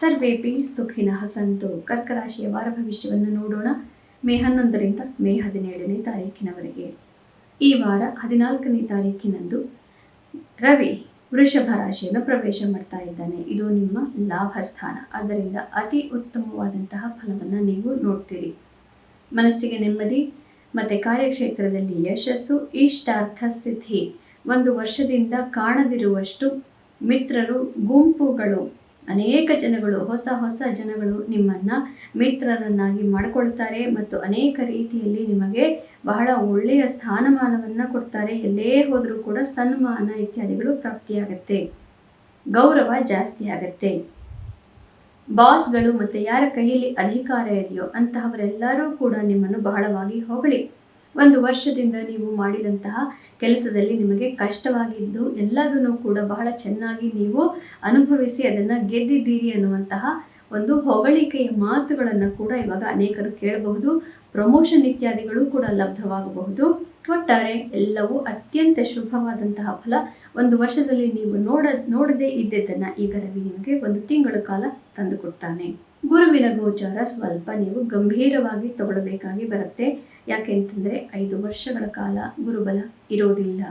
ಸರ್ವೇಪಿ ಸುಖಿನಃ ಹಸಂತು ಕರ್ಕರಾಶಿಯ ವಾರ ಭವಿಷ್ಯವನ್ನು ನೋಡೋಣ. ಮೇ ಹನ್ನೊಂದರಿಂದ ಮೇ ಹದಿನೇಳನೇ ತಾರೀಕಿನವರೆಗೆ. ಈ ವಾರ ಹದಿನಾಲ್ಕನೇ ತಾರೀಕಿನಂದು ರವಿ ವೃಷಭ ರಾಶಿಯನ್ನು ಪ್ರವೇಶ ಮಾಡ್ತಾ ಇದ್ದಾನೆ. ಇದು ನಿಮ್ಮ ಲಾಭ ಸ್ಥಾನ ಅದರಿಂದ ಅತಿ ಉತ್ತಮವಾದಂತಹ ಫಲವನ್ನು ನೀವು ನೋಡ್ತೀರಿ. ಮನಸ್ಸಿಗೆ ನೆಮ್ಮದಿ ಮತ್ತು ಕಾರ್ಯಕ್ಷೇತ್ರದಲ್ಲಿ ಯಶಸ್ಸು, ಇಷ್ಟಾರ್ಥ ಸ್ಥಿತಿ ಒಂದು ವರ್ಷದಿಂದ ಕಾಣದಿರುವಷ್ಟು ಮಿತ್ರರು, ಗುಂಪುಗಳು ಅನೇಕ ಜನಗಳು, ಹೊಸ ಹೊಸ ಜನಗಳು ನಿಮ್ಮನ್ನು ಮಿತ್ರರನ್ನಾಗಿ ಮಾಡಿಕೊಳ್ತಾರೆ ಮತ್ತು ಅನೇಕ ರೀತಿಯಲ್ಲಿ ನಿಮಗೆ ಬಹಳ ಒಳ್ಳೆಯ ಸ್ಥಾನಮಾನವನ್ನು ಕೊಡ್ತಾರೆ. ಎಲ್ಲೇ ಹೋದರೂ ಕೂಡ ಸನ್ಮಾನ ಇತ್ಯಾದಿಗಳು ಪ್ರಾಪ್ತಿಯಾಗತ್ತೆ. ಗೌರವ ಜಾಸ್ತಿ ಆಗತ್ತೆ. ಬಾಸ್ಗಳು ಮತ್ತು ಯಾರ ಕೈಯಲ್ಲಿ ಅಧಿಕಾರ ಇದೆಯೋ ಅಂತಹವರೆಲ್ಲರೂ ಕೂಡ ನಿಮ್ಮನ್ನು ಬಹಳವಾಗಿ ಹೊಗಳಿ. ಒಂದು ವರ್ಷದಿಂದ ನೀವು ಮಾಡಿದಂತಹ ಕೆಲಸದಲ್ಲಿ ನಿಮಗೆ ಕಷ್ಟವಾಗಿದ್ದು ಎಲ್ಲದನ್ನು ಕೂಡ ಬಹಳ ಚೆನ್ನಾಗಿ ನೀವು ಅನುಭವಿಸಿ ಅದನ್ನು ಗೆದ್ದಿದ್ದೀರಿ ಅನ್ನುವಂತಹ ಒಂದು ಹೊಗಳಿಕೆಯ ಮಾತುಗಳನ್ನು ಕೂಡ ಇವಾಗ ಅನೇಕರು ಕೇಳಬಹುದು. ಪ್ರಮೋಷನ್ ಇತ್ಯಾದಿಗಳು ಕೂಡ ಲಬ್ಧವಾಗಬಹುದು. ಒಟ್ಟಾರೆ ಎಲ್ಲವೂ ಅತ್ಯಂತ ಶುಭವಾದಂತಹ ಫಲ. ಒಂದು ವರ್ಷದಲ್ಲಿ ನೀವು ನೋಡ, ನೋಡದೇ ಇದ್ದದ್ದನ್ನು ಈಗ ರವಿ ನಿಮಗೆ ಒಂದು ತಿಂಗಳ ಕಾಲ ತಂದುಕೊಡ್ತಾನೆ ಗುರುವಿನ ಗೋಚಾರ ಸ್ವಲ್ಪ ನೀವು ಗಂಭೀರವಾಗಿ ತಗೊಳ್ಬೇಕಾಗಿ ಬರುತ್ತೆ. ಯಾಕೆ ಅಂತಂದರೆ ಐದು ವರ್ಷಗಳ ಕಾಲ ಗುರುಬಲ ಇರೋದಿಲ್ಲ.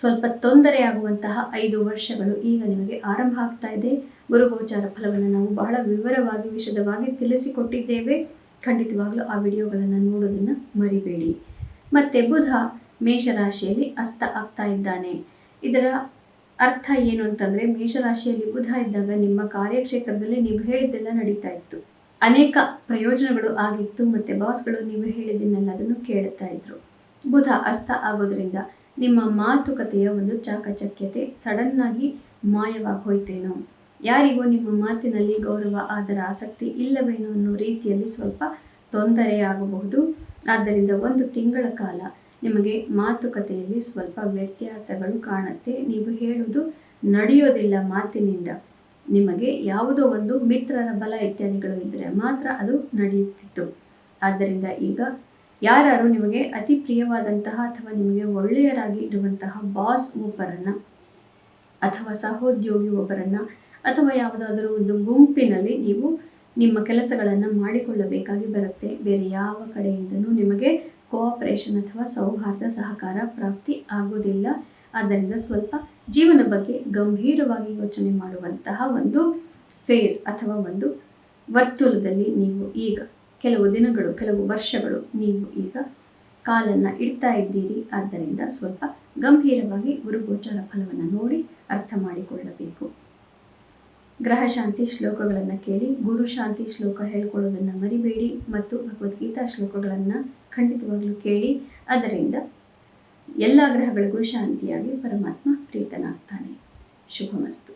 ಸ್ವಲ್ಪ ತೊಂದರೆ ಆಗುವಂತಹ ಐದು ವರ್ಷಗಳು ಈಗ ನಿಮಗೆ ಆರಂಭ ಆಗ್ತಾ ಇದೆ. ಗುರುಗೋಚಾರ ಫಲವನ್ನು ನಾವು ಬಹಳ ವಿವರವಾಗಿ, ವಿಶದವಾಗಿ ತಿಳಿಸಿಕೊಟ್ಟಿದ್ದೇವೆ. ಖಂಡಿತವಾಗಲೂ ಆ ವಿಡಿಯೋಗಳನ್ನು ನೋಡೋದನ್ನು ಮರಿಬೇಡಿ. ಮತ್ತು ಬುಧ ಮೇಷರಾಶಿಯಲ್ಲಿ ಅಸ್ತ ಆಗ್ತಾ ಇದ್ದಾನೆ. ಇದರ ಅರ್ಥ ಏನು ಅಂತಂದರೆ, ಮೇಷರಾಶಿಯಲ್ಲಿ ಬುಧ ಇದ್ದಾಗ ನಿಮ್ಮ ಕಾರ್ಯಕ್ಷೇತ್ರದಲ್ಲಿ ನೀವು ಹೇಳಿದ್ದೆಲ್ಲ ನಡೀತಾ ಇತ್ತು. ಅನೇಕ ಪ್ರಯೋಜನಗಳು ಆಗಿತ್ತು ಮತ್ತು ಬಾಸ್ಗಳು ನೀವು ಹೇಳಿದ್ದನ್ನೆಲ್ಲದನ್ನು ಕೇಳುತ್ತಾ ಇದ್ರು. ಬುಧ ಅಸ್ತ ಆಗೋದ್ರಿಂದ ನಿಮ್ಮ ಮಾತುಕತೆಯ ಒಂದು ಚಾಕಚಕ್ಯತೆ ಸಡನ್ನಾಗಿ ಮಾಯವಾಗಿ ಹೋಯ್ತೇನೋ. ಯಾರಿಗೋ ನಿಮ್ಮ ಮಾತಿನಲ್ಲಿ ಗೌರವ, ಆದರ, ಆಸಕ್ತಿ ಇಲ್ಲವೇನೋ ಅನ್ನೋ ರೀತಿಯಲ್ಲಿ ಸ್ವಲ್ಪ ತೊಂದರೆ ಆಗಬಹುದು. ಆದ್ದರಿಂದ ಒಂದು ತಿಂಗಳ ಕಾಲ ನಿಮಗೆ ಮಾತುಕತೆಯಲ್ಲಿ ಸ್ವಲ್ಪ ವ್ಯತ್ಯಾಸಗಳು ಕಾಣುತ್ತೆ. ನೀವು ಹೇಳುವುದು ನಡೆಯೋದಿಲ್ಲ ಮಾತಿನಿಂದ. ನಿಮಗೆ ಯಾವುದೋ ಒಂದು ಮಿತ್ರರ ಬಲ ಇತ್ಯಾದಿಗಳು ಇದ್ದರೆ ಮಾತ್ರ ಅದು ನಡೆಯುತ್ತಿತ್ತು. ಆದ್ದರಿಂದ ಈಗ ಯಾರು ನಿಮಗೆ ಅತಿ ಪ್ರಿಯವಾದಂತಹ ಅಥವಾ ನಿಮಗೆ ಒಳ್ಳೆಯರಾಗಿ ಇರುವಂತಹ ಬಾಸ್ ಒಬ್ಬರನ್ನು ಅಥವಾ ಸಹೋದ್ಯೋಗಿ ಒಬ್ಬರನ್ನು ಅಥವಾ ಯಾವುದಾದರೂ ಒಂದು ಗುಂಪಿನಲ್ಲಿ ನೀವು ನಿಮ್ಮ ಕೆಲಸಗಳನ್ನು ಮಾಡಿಕೊಳ್ಳಬೇಕಾಗಿ ಬರುತ್ತೆ. ಬೇರೆ ಯಾವ ಕಡೆಯಿಂದನೂ ನಿಮಗೆ ಕೋಆಪರೇಷನ್ ಅಥವಾ ಸೌಹಾರ್ದ ಸಹಕಾರ ಪ್ರಾಪ್ತಿ ಆಗೋದಿಲ್ಲ. ಆದ್ದರಿಂದ ಸ್ವಲ್ಪ ಜೀವನ ಬಗ್ಗೆ ಗಂಭೀರವಾಗಿ ಯೋಚನೆ ಮಾಡುವಂತಹ ಒಂದು ಫೇಸ್ ಅಥವಾ ಒಂದು ವರ್ತುಲದಲ್ಲಿ ನೀವು ಈಗ ಕೆಲವು ದಿನಗಳು, ಕೆಲವು ವರ್ಷಗಳು ನೀವು ಈಗ ಕಾಲನ್ನು ಇಡ್ತಾ ಇದ್ದೀರಿ. ಆದ್ದರಿಂದ ಸ್ವಲ್ಪ ಗಂಭೀರವಾಗಿ ಗುರುಗೋಚಾರ ಫಲವನ್ನು ನೋಡಿ ಅರ್ಥ ಮಾಡಿಕೊಳ್ಳಬೇಕು. ಗ್ರಹ ಶಾಂತಿ ಶ್ಲೋಕಗಳನ್ನು ಕೇಳಿ, ಗುರು ಶಾಂತಿ ಶ್ಲೋಕ ಹೇಳ್ಕೊಳ್ಳೋದನ್ನು ಮರಿಬೇಡಿ ಮತ್ತು ಭಗವದ್ಗೀತಾ ಶ್ಲೋಕಗಳನ್ನು ಖಂಡಿತವಾಗಲೂ ಕೇಳಿ, ಅದರಿಂದ ಎಲ್ಲ ಗ್ರಹಗಳಿಗೂ ಶಾಂತಿಯಾಗಿ ಪರಮಾತ್ಮ ಪ್ರೀತನಾಗ್ತಾನೆ. ಶುಭಮಸ್ತು.